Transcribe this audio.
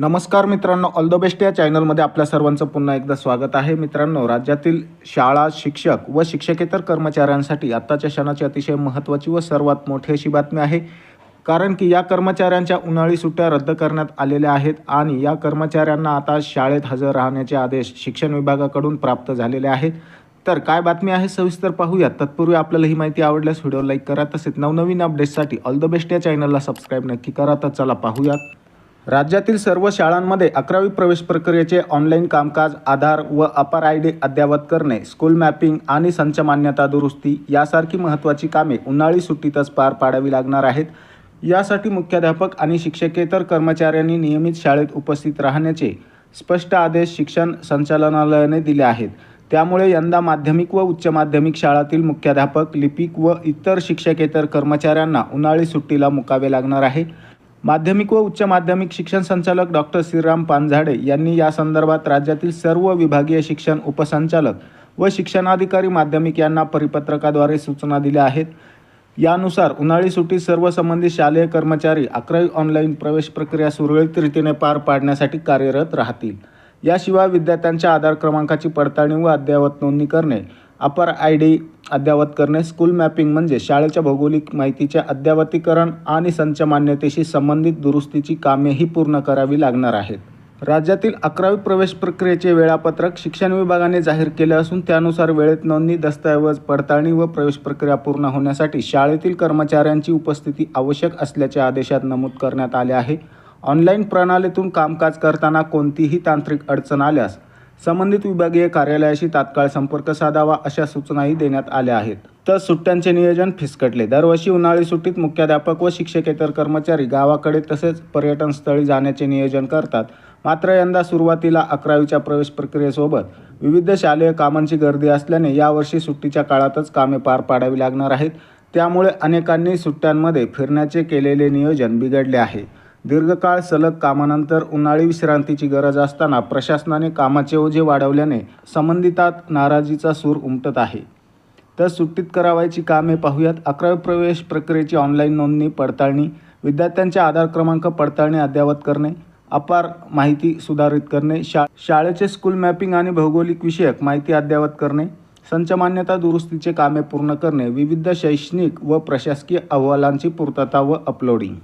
नमस्कार मित्रांनो all the best या चॅनलमध्ये आपल्या सर्वांचं पुन्हा एकदा स्वागत आहे. मित्रांनो राज्यातील शाळा शिक्षक व शिक्षकेतर कर्मचाऱ्यांसाठी आत्ताच्या क्षणाची अतिशय महत्त्वाची व सर्वात मोठी अशी बातमी आहे. कारण की या कर्मचाऱ्यांच्या उन्हाळी सुट्ट्या रद्द करण्यात आलेल्या आहेत आणि या कर्मचाऱ्यांना आता शाळेत हजर राहण्याचे आदेश शिक्षण विभागाकडून प्राप्त झालेले आहेत. तर काय बातमी आहे सविस्तर पाहूया तत्पूर्वी आपल्याला ही माहिती आवडल्यास व्हिडिओ लाईक करा. तसेच नवनवीन अपडेट्ससाठी ऑल द बेस्ट या चॅनलला सबस्क्राईब नक्की करा. तर चला पाहूयात. राज्यातील सर्व शाळांमध्ये अकरावी प्रवेश प्रक्रियेचे ऑनलाईन कामकाज आधार व अपार आय डी अद्ययावत करणे स्कूल मॅपिंग आणि संच मान्यता दुरुस्ती यासारखी महत्त्वाची कामे उन्हाळी सुट्टीतच पार पाडावी लागणार आहेत. यासाठी मुख्याध्यापक आणि शिक्षकेतर कर्मचाऱ्यांनी नियमित शाळेत उपस्थित राहण्याचे स्पष्ट आदेश शिक्षण संचालनालयाने दिले आहेत. त्यामुळे यंदा माध्यमिक व उच्च माध्यमिक शाळातील मुख्याध्यापक लिपिक व इतर शिक्षकेतर कर्मचाऱ्यांना उन्हाळी सुट्टीला मुकावे लागणार आहे. माध्यमिक व उच्च माध्यमिक शिक्षण संचालक डॉक्टर श्रीराम पानझाडे यांनी या संदर्भात राज्यातील सर्व विभागीय शिक्षण उपसंचालक व शिक्षणाधिकारी माध्यमिक यांना परिपत्रकाद्वारे सूचना दिल्या आहेत. यानुसार उन्हाळी सुट्टीत सर्व संबंधित शालेय कर्मचारी अकरावी ऑनलाईन प्रवेश प्रक्रिया सुरळीत रीतीने पार पाडण्यासाठी कार्यरत राहतील. याशिवाय विद्यार्थ्यांच्या आधार क्रमांकाची पडताळणी व अद्ययावत नोंदणी करणे अपर आय डी अद्ययावत करणे स्कूल मॅपिंग म्हणजे शाळेच्या भौगोलिक माहितीचे अद्ययावतीकरण आणि संच मान्यतेशी संबंधित दुरुस्तीची कामेही पूर्ण करावी लागणार आहेत. राज्यातील अकरावी प्रवेश प्रक्रियेचे वेळापत्रक शिक्षण विभागाने जाहीर केले असून त्यानुसार वेळेत नोंदणी दस्तऐवज पडताळणी व प्रवेश प्रक्रिया पूर्ण होण्यासाठी शाळेतील कर्मचाऱ्यांची उपस्थिती आवश्यक असल्याचे आदेशात नमूद करण्यात आले आहे. ऑनलाईन प्रणालीतून कामकाज करताना कोणतीही तांत्रिक अडचण आल्यास संबंधित विभागीय कार्यालयाशी तात्काळ संपर्क साधावा अशा सूचनाही देण्यात आल्या आहेत. तर सुट्ट्यांचे नियोजन फिसकटले. दरवर्षी उन्हाळी सुट्टीत मुख्याध्यापक व शिक्षकेतर कर्मचारी गावाकडे तसेच पर्यटन स्थळी जाण्याचे नियोजन करतात. मात्र यंदा सुरुवातीला अकरावीच्या प्रवेश प्रक्रियेसोबत विविध शालेय कामांची गर्दी असल्याने यावर्षी सुट्टीच्या काळातच कामे पार पाडावी लागणार आहेत. त्यामुळे अनेकांनी सुट्ट्यांमध्ये फिरण्याचे केलेले नियोजन बिघडले आहे. दीर्घकाळ सलग कामानंतर उन्हाळी विश्रांतीची गरज असताना प्रशासनाने कामाचे ओझे वाढवल्याने संबंधितात नाराजीचा सूर उमटत आहे. तर सुट्टीत करावायची कामे पाहूयात. अकरावी प्रवेश प्रक्रियेची ऑनलाईन नोंदणी पडताळणी विद्यार्थ्यांचे आधार क्रमांक पडताळणी अद्ययावत करणे अपार माहिती सुधारित करणे शा शाळेचे स्कूल मॅपिंग आणि भौगोलिक विषयक माहिती अद्ययावत करणे संच मान्यता दुरुस्तीचे कामे पूर्ण करणे विविध शैक्षणिक व प्रशासकीय अहवालांची पूर्तता व अपलोडिंग.